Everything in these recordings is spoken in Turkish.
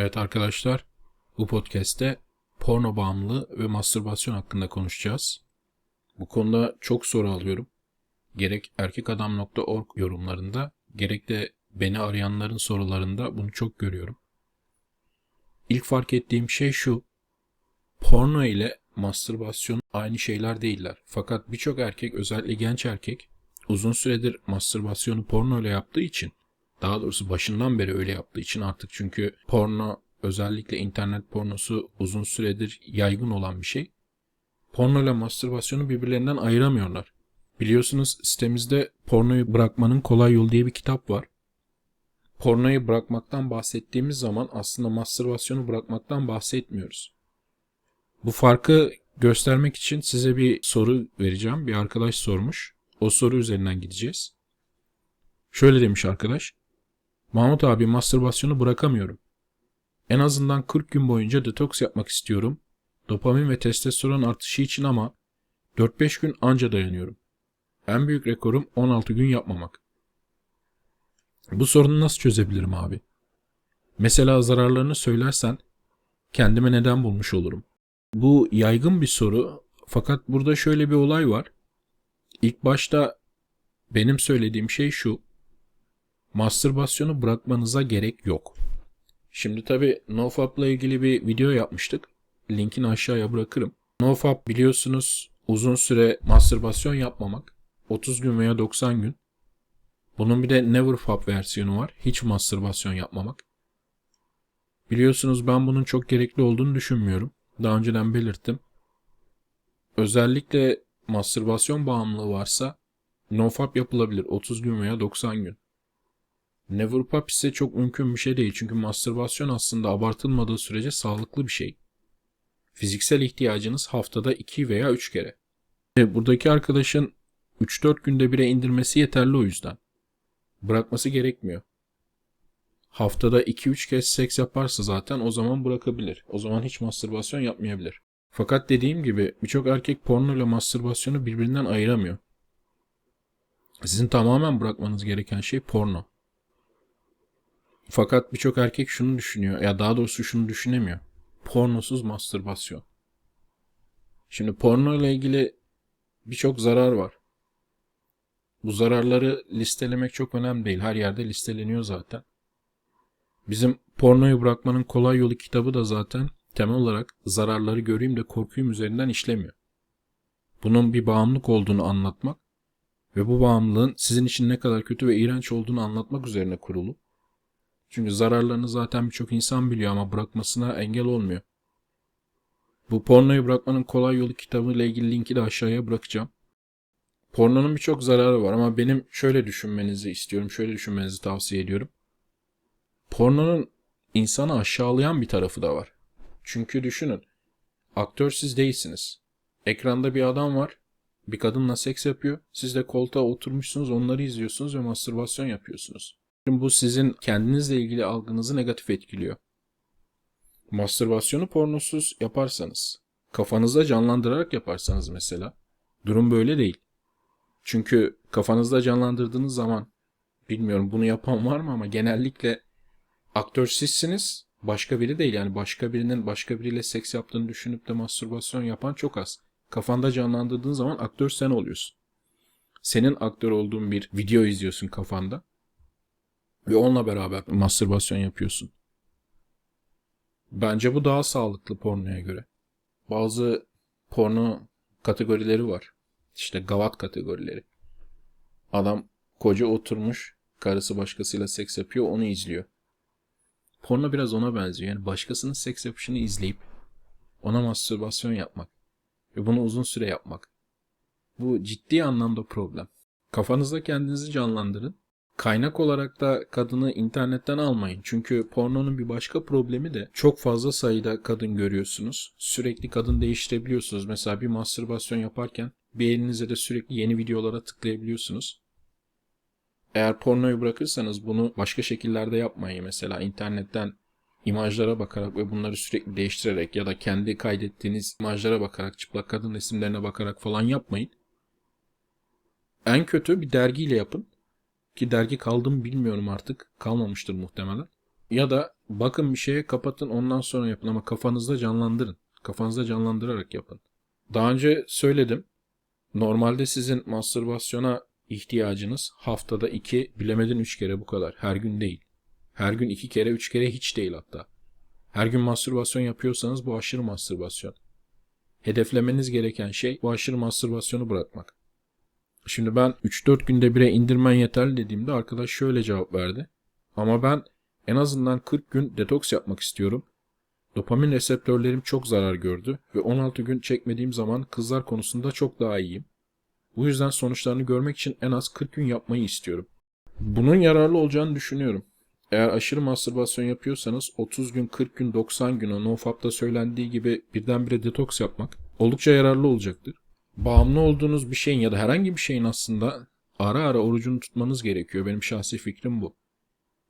Evet arkadaşlar, bu podcast'te porno bağımlılığı ve mastürbasyon hakkında konuşacağız. Bu konuda çok soru alıyorum. Gerek erkekadam.org yorumlarında, gerek de beni arayanların sorularında bunu çok görüyorum. İlk fark ettiğim şey şu. Porno ile mastürbasyon aynı şeyler değiller. Fakat birçok erkek, özellikle genç erkek, uzun süredir mastürbasyonu porno ile yaptığı için daha doğrusu başından beri öyle yaptığı için artık çünkü porno özellikle internet pornosu uzun süredir yaygın olan bir şey. Porno ile mastürbasyonu birbirlerinden ayıramıyorlar. Biliyorsunuz sitemizde pornoyu bırakmanın kolay yolu diye bir kitap var. Pornoyu bırakmaktan bahsettiğimiz zaman aslında mastürbasyonu bırakmaktan bahsetmiyoruz. Bu farkı göstermek için size bir soru vereceğim. Bir arkadaş sormuş. O soru üzerinden gideceğiz. Şöyle demiş arkadaş. Mahmut abi mastürbasyonu bırakamıyorum. En azından 40 gün boyunca detoks yapmak istiyorum. Dopamin ve testosteron artışı için ama 4-5 gün anca dayanıyorum. En büyük rekorum 16 gün yapmamak. Bu sorunu nasıl çözebilirim abi? Mesela zararlarını söylersen kendime neden bulmuş olurum? Bu yaygın bir soru fakat burada şöyle bir olay var. İlk başta benim söylediğim şey şu. Mastürbasyonu bırakmanıza gerek yok. Şimdi tabi NoFap ile ilgili bir video yapmıştık. Linkini aşağıya bırakırım. NoFap biliyorsunuz uzun süre mastürbasyon yapmamak. 30 gün veya 90 gün. Bunun bir de NeverFap versiyonu var. Hiç mastürbasyon yapmamak. Biliyorsunuz ben bunun çok gerekli olduğunu düşünmüyorum. Daha önceden belirttim. Özellikle mastürbasyon bağımlılığı varsa NoFap yapılabilir 30 gün veya 90 gün. Never Pop ise çok mümkün bir şey değil çünkü mastürbasyon aslında abartılmadığı sürece sağlıklı bir şey. Fiziksel ihtiyacınız haftada 2 veya 3 kere. Ve buradaki arkadaşın 3-4 günde bire indirmesi yeterli o yüzden. Bırakması gerekmiyor. Haftada 2-3 kez seks yaparsa zaten o zaman bırakabilir. O zaman hiç mastürbasyon yapmayabilir. Fakat dediğim gibi birçok erkek porno ile mastürbasyonu birbirinden ayıramıyor. Sizin tamamen bırakmanız gereken şey porno. Fakat birçok erkek şunu düşünüyor ya daha doğrusu şunu düşünemiyor. Pornosuz mastürbasyon. Şimdi porno ile ilgili birçok zarar var. Bu zararları listelemek çok önemli değil. Her yerde listeleniyor zaten. Bizim pornoyu bırakmanın kolay yolu kitabı da zaten temel olarak zararları göreyim de korkuyum üzerinden işlemiyor. Bunun bir bağımlılık olduğunu anlatmak ve bu bağımlılığın sizin için ne kadar kötü ve iğrenç olduğunu anlatmak üzerine kurulu. Çünkü zararlarını zaten birçok insan biliyor ama bırakmasına engel olmuyor. Bu pornoyu bırakmanın kolay yolu kitabı ile ilgili linki de aşağıya bırakacağım. Pornonun birçok zararı var ama benim şöyle düşünmenizi istiyorum, şöyle düşünmenizi tavsiye ediyorum. Pornonun insanı aşağılayan bir tarafı da var. Çünkü düşünün, aktör siz değilsiniz. Ekranda bir adam var, bir kadınla seks yapıyor. Siz de koltuğa oturmuşsunuz, onları izliyorsunuz ve mastürbasyon yapıyorsunuz. Bu sizin kendinizle ilgili algınızı negatif etkiliyor. Mastürbasyonu pornosuz yaparsanız, kafanızda canlandırarak yaparsanız mesela, durum böyle değil. Çünkü kafanızda canlandırdığınız zaman, bilmiyorum bunu yapan var mı ama genellikle aktör sizsiniz, başka biri değil. Yani başka birinin başka biriyle seks yaptığını düşünüp de mastürbasyon yapan çok az. Kafanda canlandırdığın zaman aktör sen oluyorsun. Senin aktör olduğun bir video izliyorsun kafanda. Ve onunla beraber mastürbasyon yapıyorsun. Bence bu daha sağlıklı pornoya göre. Bazı porno kategorileri var. İşte gavat kategorileri. Adam koca oturmuş, karısı başkasıyla seks yapıyor, onu izliyor. Porno biraz ona benziyor. Yani başkasının seks yapışını izleyip ona mastürbasyon yapmak ve bunu uzun süre yapmak. Bu ciddi anlamda problem. Kafanızda kendinizi canlandırın Kaynak olarak da kadını internetten almayın. Çünkü pornonun bir başka problemi de çok fazla sayıda kadın görüyorsunuz. Sürekli kadın değiştirebiliyorsunuz. Mesela bir mastürbasyon yaparken bir elinize de sürekli yeni videolara tıklayabiliyorsunuz. Eğer pornoyu bırakırsanız bunu başka şekillerde yapmayın. Mesela internetten imajlara bakarak ve bunları sürekli değiştirerek ya da kendi kaydettiğiniz imajlara bakarak, çıplak kadın resimlerine bakarak falan yapmayın. En kötü bir dergiyle yapın ki dergi kaldı mı bilmiyorum artık. Kalmamıştır muhtemelen. Ya da bakın bir şeye kapatın ondan sonra yapın ama kafanızda canlandırın. Kafanızda canlandırarak yapın. Daha önce söyledim. Normalde sizin mastürbasyona ihtiyacınız haftada 2 bilemedin 3 kere bu kadar. Her gün değil. Her gün 2 kere 3 kere hiç değil hatta. Her gün mastürbasyon yapıyorsanız bu aşırı mastürbasyon. Hedeflemeniz gereken şey bu aşırı mastürbasyonu bırakmak. Şimdi ben 3-4 günde bire indirmen yeterli dediğimde arkadaş şöyle cevap verdi. Ama ben en azından 40 gün detoks yapmak istiyorum. Dopamin reseptörlerim çok zarar gördü ve 16 gün çekmediğim zaman kızlar konusunda çok daha iyiyim. Bu yüzden sonuçlarını görmek için en az 40 gün yapmayı istiyorum. Bunun yararlı olacağını düşünüyorum. Eğer aşırı mastürbasyon yapıyorsanız 30 gün, 40 gün, 90 gün o NoFap'ta söylendiği gibi birdenbire detoks yapmak oldukça yararlı olacaktır. Bağımlı olduğunuz bir şeyin ya da herhangi bir şeyin aslında ara ara orucunu tutmanız gerekiyor. Benim şahsi fikrim bu.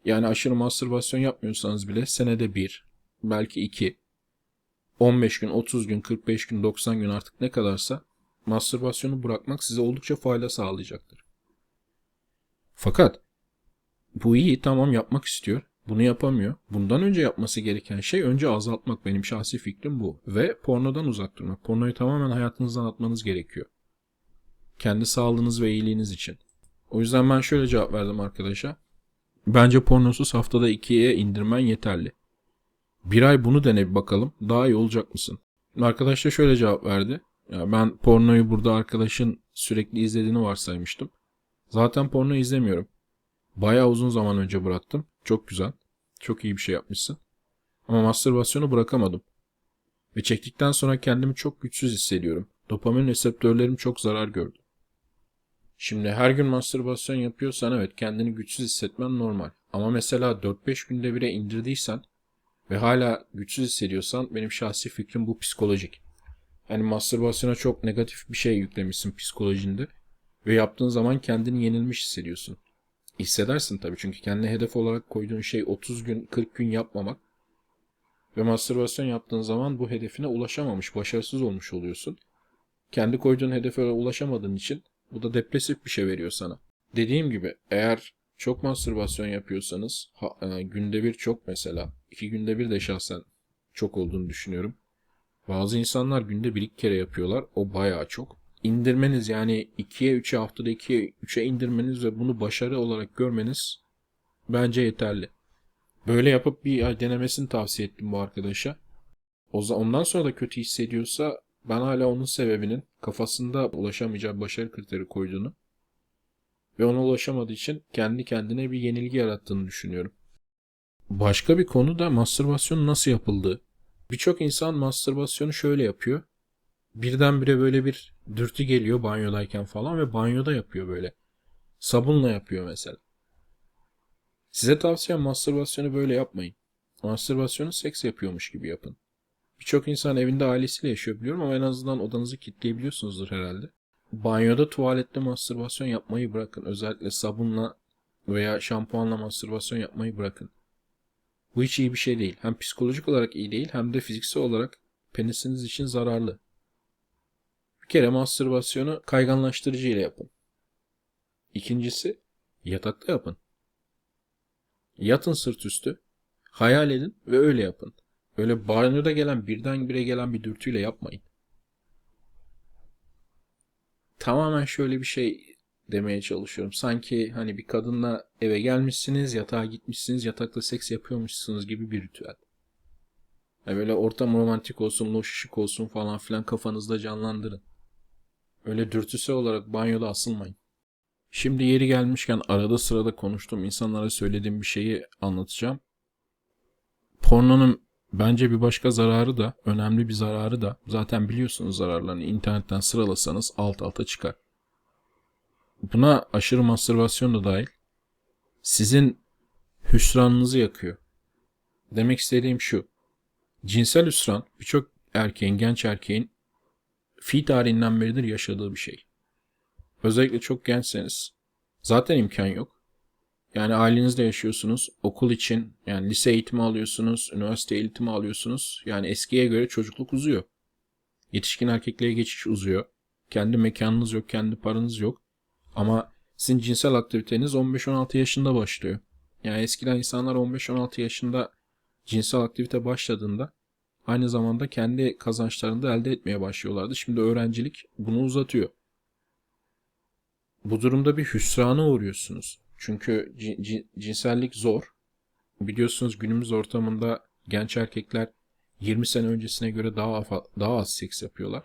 Yani aşırı mastürbasyon yapmıyorsanız bile senede bir, belki iki, 15 gün, 30 gün, 45 gün, 90 gün artık ne kadarsa mastürbasyonu bırakmak size oldukça fayda sağlayacaktır. Fakat bu iyi tamam yapmak istiyor. Bunu yapamıyor. Bundan önce yapması gereken şey önce azaltmak. Benim şahsi fikrim bu. Ve pornodan uzak durmak. Pornoyu tamamen hayatınızdan atmanız gerekiyor. Kendi sağlığınız ve iyiliğiniz için. O yüzden ben şöyle cevap verdim arkadaşa. Bence pornosuz haftada ikiye indirmen yeterli. Bir ay bunu dene bir bakalım. Daha iyi olacak mısın? Arkadaş da şöyle cevap verdi. Ya ben pornoyu burada arkadaşın sürekli izlediğini varsaymıştım. Zaten porno izlemiyorum. Bayağı uzun zaman önce bıraktım. Çok güzel. Çok iyi bir şey yapmışsın. Ama mastürbasyonu bırakamadım. Ve çektikten sonra kendimi çok güçsüz hissediyorum. Dopamin reseptörlerim çok zarar gördü. Şimdi her gün mastürbasyon yapıyorsan evet kendini güçsüz hissetmen normal. Ama mesela 4-5 günde bire indirdiysen ve hala güçsüz hissediyorsan benim şahsi fikrim bu psikolojik. Yani mastürbasyona çok negatif bir şey yüklemişsin psikolojinde ve yaptığın zaman kendini yenilmiş hissediyorsun. Hissedersin tabii çünkü kendine hedef olarak koyduğun şey 30 gün 40 gün yapmamak ve mastürbasyon yaptığın zaman bu hedefine ulaşamamış, başarısız olmuş oluyorsun. Kendi koyduğun hedefe ulaşamadığın için bu da depresif bir şey veriyor sana. Dediğim gibi eğer çok mastürbasyon yapıyorsanız ha, e, günde bir çok mesela iki günde bir de şahsen çok olduğunu düşünüyorum. Bazı insanlar günde bir iki kere yapıyorlar. O bayağı çok. İndirmeniz yani 2'ye 3'e haftada 2'ye 3'e indirmeniz ve bunu başarı olarak görmeniz bence yeterli. Böyle yapıp bir denemesini tavsiye ettim bu arkadaşa. Ondan sonra da kötü hissediyorsa ben hala onun sebebinin kafasında ulaşamayacağı başarı kriteri koyduğunu ve ona ulaşamadığı için kendi kendine bir yenilgi yarattığını düşünüyorum. Başka bir konu da mastürbasyon nasıl yapıldığı. Birçok insan mastürbasyonu şöyle yapıyor. Birdenbire böyle bir dürtü geliyor banyodayken falan ve banyoda yapıyor böyle. Sabunla yapıyor mesela. Size tavsiyem mastürbasyonu böyle yapmayın. Mastürbasyonu seks yapıyormuş gibi yapın. Birçok insan evinde ailesiyle yaşıyor biliyorum ama en azından odanızı kilitleyebiliyorsunuzdur herhalde. Banyoda tuvalette mastürbasyon yapmayı bırakın. Özellikle sabunla veya şampuanla mastürbasyon yapmayı bırakın. Bu hiç iyi bir şey değil. Hem psikolojik olarak iyi değil hem de fiziksel olarak penisiniz için zararlı. Kere mastürbasyonu kayganlaştırıcı ile yapın. İkincisi yatakta yapın. Yatın sırt üstü. Hayal edin ve öyle yapın. Öyle banyoda gelen birdenbire gelen bir dürtüyle yapmayın. Tamamen şöyle bir şey demeye çalışıyorum. Sanki hani bir kadınla eve gelmişsiniz, yatağa gitmişsiniz, yatakta seks yapıyormuşsunuz gibi bir ritüel. Yani böyle ortam romantik olsun, loş ışık olsun falan filan kafanızda canlandırın. Öyle dürtüsel olarak banyoda asılmayın. Şimdi yeri gelmişken arada sırada konuştuğum insanlara söylediğim bir şeyi anlatacağım. Pornonun bence bir başka zararı da, önemli bir zararı da zaten biliyorsunuz zararlarını internetten sıralasanız alt alta çıkar. Buna aşırı mastürbasyon da dahil. Sizin hüsranınızı yakıyor. Demek istediğim şu. Cinsel hüsran birçok erkeğin, genç erkeğin fi tarihinden beridir yaşadığı bir şey. Özellikle çok gençseniz zaten imkan yok. Yani ailenizde yaşıyorsunuz. Okul için yani lise eğitimi alıyorsunuz, üniversite eğitimi alıyorsunuz. Yani eskiye göre çocukluk uzuyor. Yetişkin erkekliğe geçiş uzuyor. Kendi mekanınız yok, kendi paranız yok. Ama sizin cinsel aktiviteniz 15-16 yaşında başlıyor. Yani eskiden insanlar 15-16 yaşında cinsel aktivite başladığında aynı zamanda kendi kazançlarını da elde etmeye başlıyorlardı. Şimdi öğrencilik bunu uzatıyor. Bu durumda bir hüsrana uğruyorsunuz. Çünkü ci- ci- cinsellik zor. Biliyorsunuz günümüz ortamında genç erkekler 20 sene öncesine göre daha daha az seks yapıyorlar.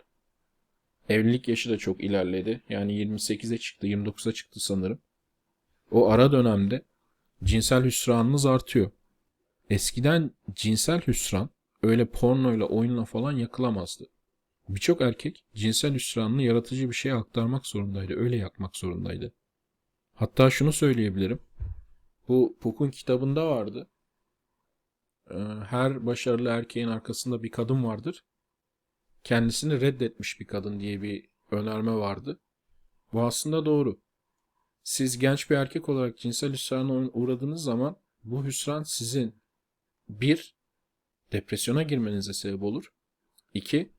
Evlilik yaşı da çok ilerledi. Yani 28'e çıktı, 29'a çıktı sanırım. O ara dönemde cinsel hüsranınız artıyor. Eskiden cinsel hüsran öyle pornoyla, oyunla falan yakılamazdı. Birçok erkek cinsel hüsranını yaratıcı bir şeye aktarmak zorundaydı. Öyle yakmak zorundaydı. Hatta şunu söyleyebilirim. Bu Puck'un kitabında vardı. Ee, Her başarılı erkeğin arkasında bir kadın vardır. Kendisini reddetmiş bir kadın diye bir önerme vardı. Bu aslında doğru. Siz genç bir erkek olarak cinsel hüsrana uğradığınız zaman bu hüsran sizin bir depresyona girmenize sebep olur. İki,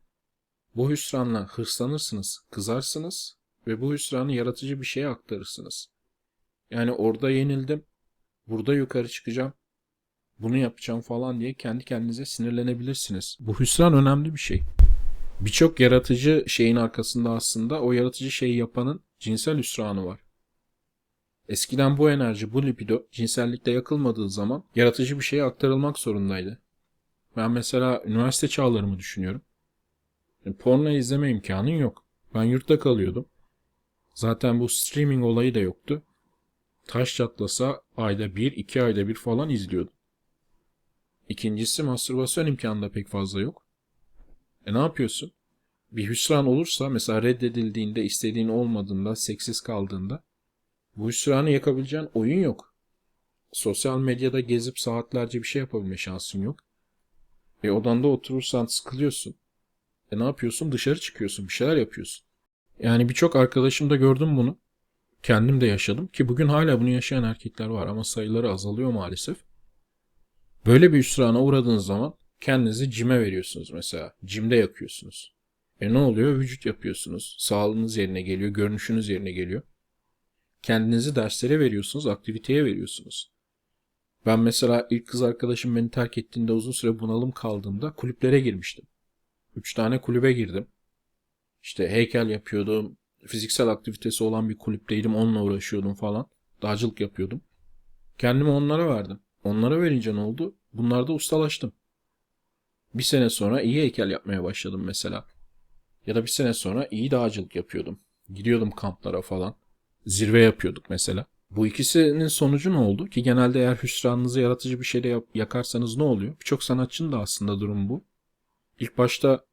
bu hüsranla hırslanırsınız, kızarsınız ve bu hüsranı yaratıcı bir şeye aktarırsınız. Yani orada yenildim, burada yukarı çıkacağım, bunu yapacağım falan diye kendi kendinize sinirlenebilirsiniz. Bu hüsran önemli bir şey. Birçok yaratıcı şeyin arkasında aslında o yaratıcı şeyi yapanın cinsel hüsranı var. Eskiden bu enerji, bu libido cinsellikte yakılmadığı zaman yaratıcı bir şeye aktarılmak zorundaydı. Ben mesela üniversite çağlarımı düşünüyorum. Yani porno izleme imkanın yok. Ben yurtta kalıyordum. Zaten bu streaming olayı da yoktu. Taş çatlasa ayda bir, iki ayda bir falan izliyordum. İkincisi mastürbasyon imkanı da pek fazla yok. E ne yapıyorsun? Bir hüsran olursa mesela reddedildiğinde, istediğin olmadığında, seksiz kaldığında bu hüsranı yakabileceğin oyun yok. Sosyal medyada gezip saatlerce bir şey yapabilme şansın yok. E odanda oturursan sıkılıyorsun. E ne yapıyorsun? Dışarı çıkıyorsun, bir şeyler yapıyorsun. Yani birçok arkadaşımda gördüm bunu. Kendim de yaşadım ki bugün hala bunu yaşayan erkekler var ama sayıları azalıyor maalesef. Böyle bir hüsrana uğradığınız zaman kendinizi cime veriyorsunuz mesela. Cimde yakıyorsunuz. E ne oluyor? Vücut yapıyorsunuz. Sağlığınız yerine geliyor, görünüşünüz yerine geliyor. Kendinizi derslere veriyorsunuz, aktiviteye veriyorsunuz. Ben mesela ilk kız arkadaşım beni terk ettiğinde uzun süre bunalım kaldığımda kulüplere girmiştim. Üç tane kulübe girdim. İşte heykel yapıyordum. Fiziksel aktivitesi olan bir kulüpteydim. Onunla uğraşıyordum falan. Dağcılık yapıyordum. Kendimi onlara verdim. Onlara verince ne oldu? Bunlarda ustalaştım. Bir sene sonra iyi heykel yapmaya başladım mesela. Ya da bir sene sonra iyi dağcılık yapıyordum. Gidiyordum kamplara falan. Zirve yapıyorduk mesela. Bu ikisinin sonucu ne oldu? Ki genelde eğer hüsranınızı yaratıcı bir şeyle yakarsanız ne oluyor? Birçok sanatçının da aslında durum bu. İlk başta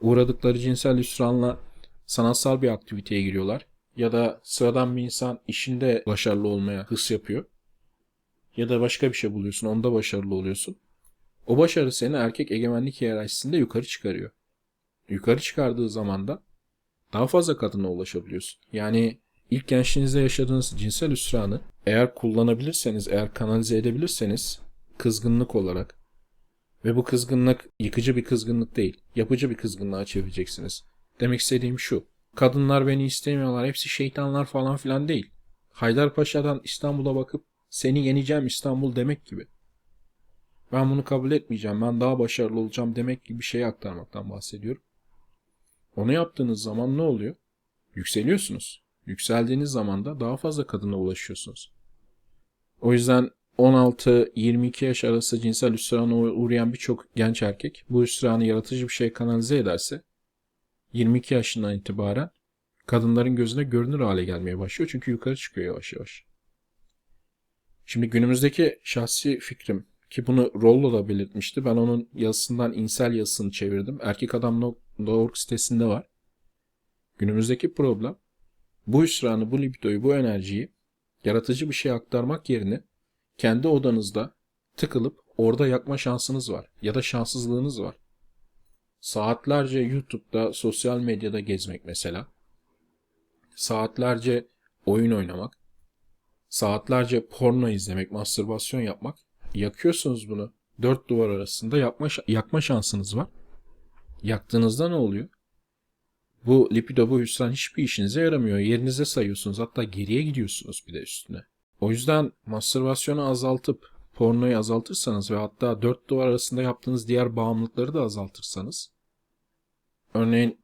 uğradıkları cinsel hüsranla sanatsal bir aktiviteye giriyorlar. Ya da sıradan bir insan işinde başarılı olmaya hırs yapıyor. Ya da başka bir şey buluyorsun, onda başarılı oluyorsun. O başarı seni erkek egemenlik hiyerarşisinde yukarı çıkarıyor. Yukarı çıkardığı zaman da daha fazla kadına ulaşabiliyorsun. Yani ilk gençliğinizde yaşadığınız cinsel hüsranı eğer kullanabilirseniz, eğer kanalize edebilirseniz kızgınlık olarak ve bu kızgınlık yıkıcı bir kızgınlık değil, yapıcı bir kızgınlığa çevireceksiniz. Demek istediğim şu. Kadınlar beni istemiyorlar, hepsi şeytanlar falan filan değil. Haydarpaşa'dan İstanbul'a bakıp seni yeneceğim İstanbul demek gibi. Ben bunu kabul etmeyeceğim, ben daha başarılı olacağım demek gibi bir şey aktarmaktan bahsediyorum. Onu yaptığınız zaman ne oluyor? Yükseliyorsunuz. Yükseldiğiniz zaman da daha fazla kadına ulaşıyorsunuz. O yüzden 16-22 yaş arası cinsel hüsrana uğrayan birçok genç erkek bu hüsranı yaratıcı bir şey kanalize ederse 22 yaşından itibaren kadınların gözüne görünür hale gelmeye başlıyor. Çünkü yukarı çıkıyor yavaş yavaş. Şimdi günümüzdeki şahsi fikrim ki bunu Rollo da belirtmişti. Ben onun yazısından insel yazısını çevirdim. Erkekadam.org sitesinde var. Günümüzdeki problem bu hüsranı, bu libidoyu, bu enerjiyi yaratıcı bir şey aktarmak yerine kendi odanızda tıkılıp orada yakma şansınız var. Ya da şanssızlığınız var. Saatlerce YouTube'da, sosyal medyada gezmek mesela. Saatlerce oyun oynamak. Saatlerce porno izlemek, mastürbasyon yapmak. Yakıyorsunuz bunu. Dört duvar arasında yakma, yakma şansınız var. Yaktığınızda ne oluyor? Bu lipido bu hüsran hiçbir işinize yaramıyor. Yerinize sayıyorsunuz. Hatta geriye gidiyorsunuz bir de üstüne. O yüzden mastürbasyonu azaltıp pornoyu azaltırsanız ve hatta dört duvar arasında yaptığınız diğer bağımlılıkları da azaltırsanız örneğin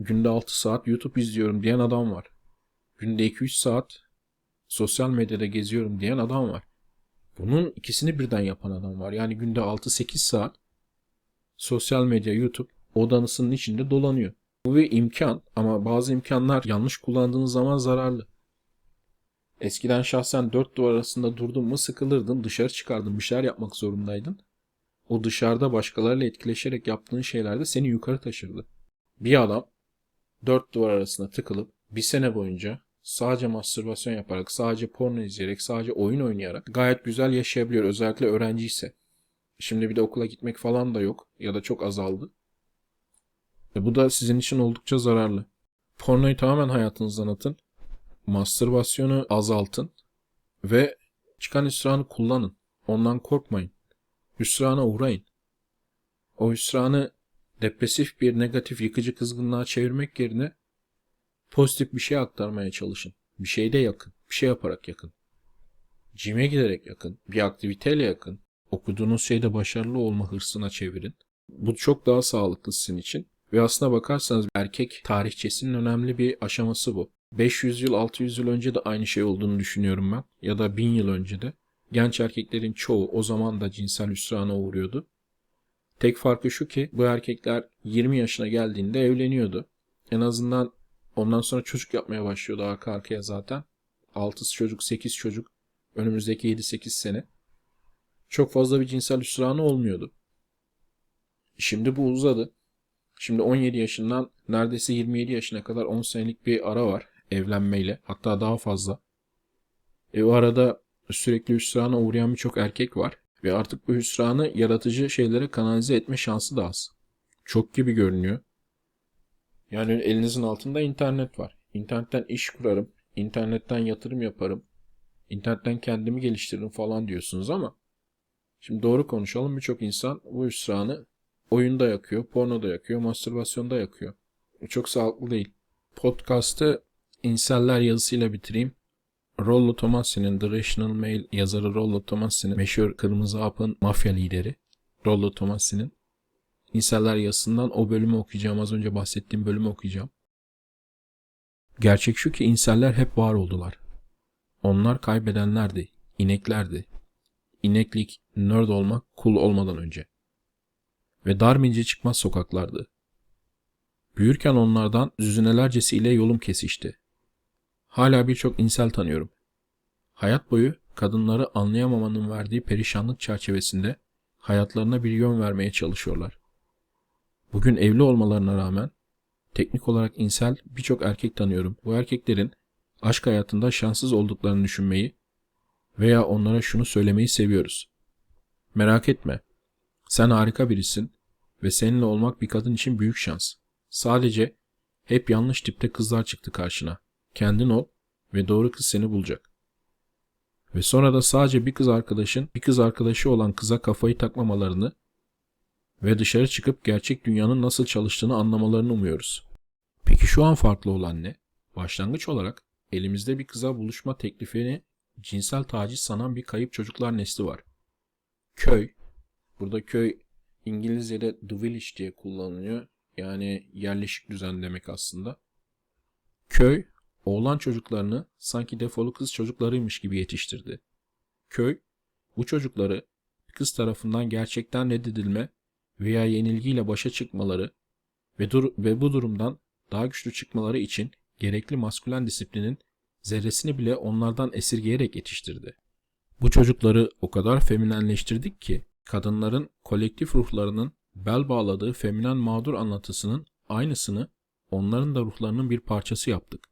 günde 6 saat YouTube izliyorum diyen adam var. Günde 2-3 saat sosyal medyada geziyorum diyen adam var. Bunun ikisini birden yapan adam var. Yani günde 6-8 saat sosyal medya, YouTube odanısının içinde dolanıyor. Bu bir imkan ama bazı imkanlar yanlış kullandığınız zaman zararlı. Eskiden şahsen dört duvar arasında durdun mu sıkılırdın, dışarı çıkardın, bir şeyler yapmak zorundaydın. O dışarıda başkalarıyla etkileşerek yaptığın şeyler de seni yukarı taşırdı. Bir adam dört duvar arasında tıkılıp bir sene boyunca sadece mastürbasyon yaparak, sadece porno izleyerek, sadece oyun oynayarak gayet güzel yaşayabiliyor. Özellikle öğrenci ise. Şimdi bir de okula gitmek falan da yok ya da çok azaldı. E bu da sizin için oldukça zararlı. Pornoyu tamamen hayatınızdan atın. Mastürbasyonu azaltın. Ve çıkan hüsranı kullanın. Ondan korkmayın. Hüsrana uğrayın. O hüsranı depresif bir negatif yıkıcı kızgınlığa çevirmek yerine pozitif bir şey aktarmaya çalışın. Bir şeyde yakın. Bir şey yaparak yakın. Cime giderek yakın. Bir aktiviteyle yakın. Okuduğunuz şeyde başarılı olma hırsına çevirin. Bu çok daha sağlıklı sizin için. Ve aslına bakarsanız erkek tarihçesinin önemli bir aşaması bu. 500 yıl 600 yıl önce de aynı şey olduğunu düşünüyorum ben. Ya da 1000 yıl önce de. Genç erkeklerin çoğu o zaman da cinsel hüsrana uğruyordu. Tek farkı şu ki bu erkekler 20 yaşına geldiğinde evleniyordu. En azından ondan sonra çocuk yapmaya başlıyordu arka arkaya zaten. 6 çocuk 8 çocuk önümüzdeki 7-8 sene. Çok fazla bir cinsel hüsranı olmuyordu. Şimdi bu uzadı. Şimdi 17 yaşından neredeyse 27 yaşına kadar 10 senelik bir ara var evlenmeyle. Hatta daha fazla. E o arada sürekli hüsrana uğrayan birçok erkek var. Ve artık bu hüsranı yaratıcı şeylere kanalize etme şansı da az. Çok gibi görünüyor. Yani elinizin altında internet var. İnternetten iş kurarım. internetten yatırım yaparım. internetten kendimi geliştiririm falan diyorsunuz ama şimdi doğru konuşalım birçok insan bu hüsranı oyunda yakıyor, pornoda yakıyor, mastürbasyonda yakıyor. Çok sağlıklı değil. Podcast'ı inseller yazısıyla bitireyim. Rollo Tomassi'nin The Rational Mail yazarı Rollo Tomassi'nin meşhur Kırmızı Hap'ın mafya lideri Rollo Tomassi'nin inseller yazısından o bölümü okuyacağım. Az önce bahsettiğim bölümü okuyacağım. Gerçek şu ki inseller hep var oldular. Onlar kaybedenlerdi, ineklerdi. İneklik, nerd olmak, kul olmadan önce ve Darmince çıkmaz sokaklardı. Büyürken onlardan züzünelercesiyle yolum kesişti. Hala birçok insel tanıyorum. Hayat boyu kadınları anlayamamanın verdiği perişanlık çerçevesinde hayatlarına bir yön vermeye çalışıyorlar. Bugün evli olmalarına rağmen teknik olarak insel birçok erkek tanıyorum. Bu erkeklerin aşk hayatında şanssız olduklarını düşünmeyi veya onlara şunu söylemeyi seviyoruz. Merak etme, sen harika birisin ve seninle olmak bir kadın için büyük şans. Sadece hep yanlış tipte kızlar çıktı karşına. Kendin ol ve doğru kız seni bulacak. Ve sonra da sadece bir kız arkadaşın bir kız arkadaşı olan kıza kafayı takmamalarını ve dışarı çıkıp gerçek dünyanın nasıl çalıştığını anlamalarını umuyoruz. Peki şu an farklı olan ne? Başlangıç olarak elimizde bir kıza buluşma teklifini cinsel taciz sanan bir kayıp çocuklar nesli var. Köy, Burada köy İngilizce'de the village diye kullanılıyor. Yani yerleşik düzen demek aslında. Köy oğlan çocuklarını sanki defolu kız çocuklarıymış gibi yetiştirdi. Köy bu çocukları kız tarafından gerçekten reddedilme veya yenilgiyle başa çıkmaları ve, dur ve bu durumdan daha güçlü çıkmaları için gerekli maskülen disiplinin zerresini bile onlardan esirgeyerek yetiştirdi. Bu çocukları o kadar feminenleştirdik ki kadınların kolektif ruhlarının bel bağladığı feminen mağdur anlatısının aynısını onların da ruhlarının bir parçası yaptık.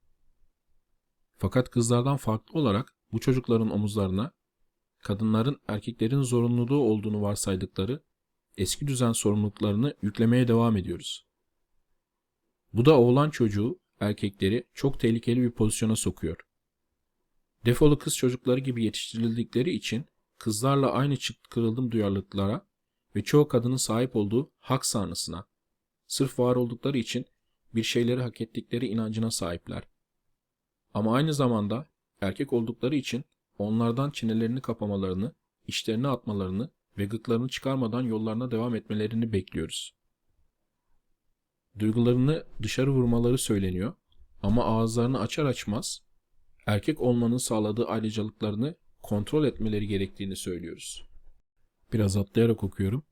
Fakat kızlardan farklı olarak bu çocukların omuzlarına kadınların erkeklerin zorunluluğu olduğunu varsaydıkları eski düzen sorumluluklarını yüklemeye devam ediyoruz. Bu da oğlan çocuğu erkekleri çok tehlikeli bir pozisyona sokuyor. Defolu kız çocukları gibi yetiştirildikleri için kızlarla aynı çıt kırıldım duyarlılıklara ve çoğu kadının sahip olduğu hak sanrısına, sırf var oldukları için bir şeyleri hak ettikleri inancına sahipler. Ama aynı zamanda erkek oldukları için onlardan çenelerini kapamalarını, işlerini atmalarını ve gıklarını çıkarmadan yollarına devam etmelerini bekliyoruz. Duygularını dışarı vurmaları söyleniyor ama ağızlarını açar açmaz erkek olmanın sağladığı ayrıcalıklarını kontrol etmeleri gerektiğini söylüyoruz. Biraz atlayarak okuyorum.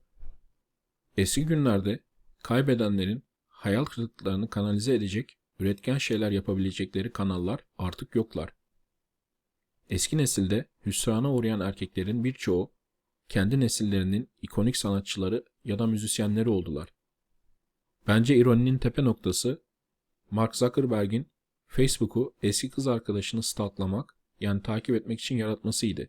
Eski günlerde kaybedenlerin hayal kırıklıklarını kanalize edecek, üretken şeyler yapabilecekleri kanallar artık yoklar. Eski nesilde hüsrana uğrayan erkeklerin birçoğu kendi nesillerinin ikonik sanatçıları ya da müzisyenleri oldular. Bence ironinin tepe noktası Mark Zuckerberg'in Facebook'u eski kız arkadaşını stalklamak yani takip etmek için yaratmasıydı.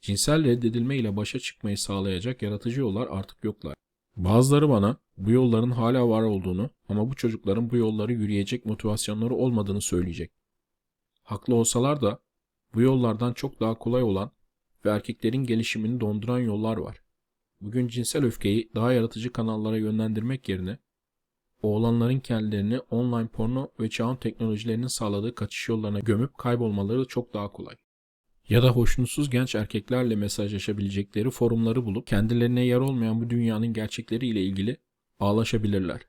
Cinsel reddedilme ile başa çıkmayı sağlayacak yaratıcı yollar artık yoklar. Bazıları bana bu yolların hala var olduğunu ama bu çocukların bu yolları yürüyecek motivasyonları olmadığını söyleyecek. Haklı olsalar da bu yollardan çok daha kolay olan ve erkeklerin gelişimini donduran yollar var. Bugün cinsel öfkeyi daha yaratıcı kanallara yönlendirmek yerine oğlanların kendilerini online porno ve çağın teknolojilerinin sağladığı kaçış yollarına gömüp kaybolmaları çok daha kolay. Ya da hoşnutsuz genç erkeklerle mesajlaşabilecekleri forumları bulup kendilerine yer olmayan bu dünyanın gerçekleriyle ilgili ağlaşabilirler.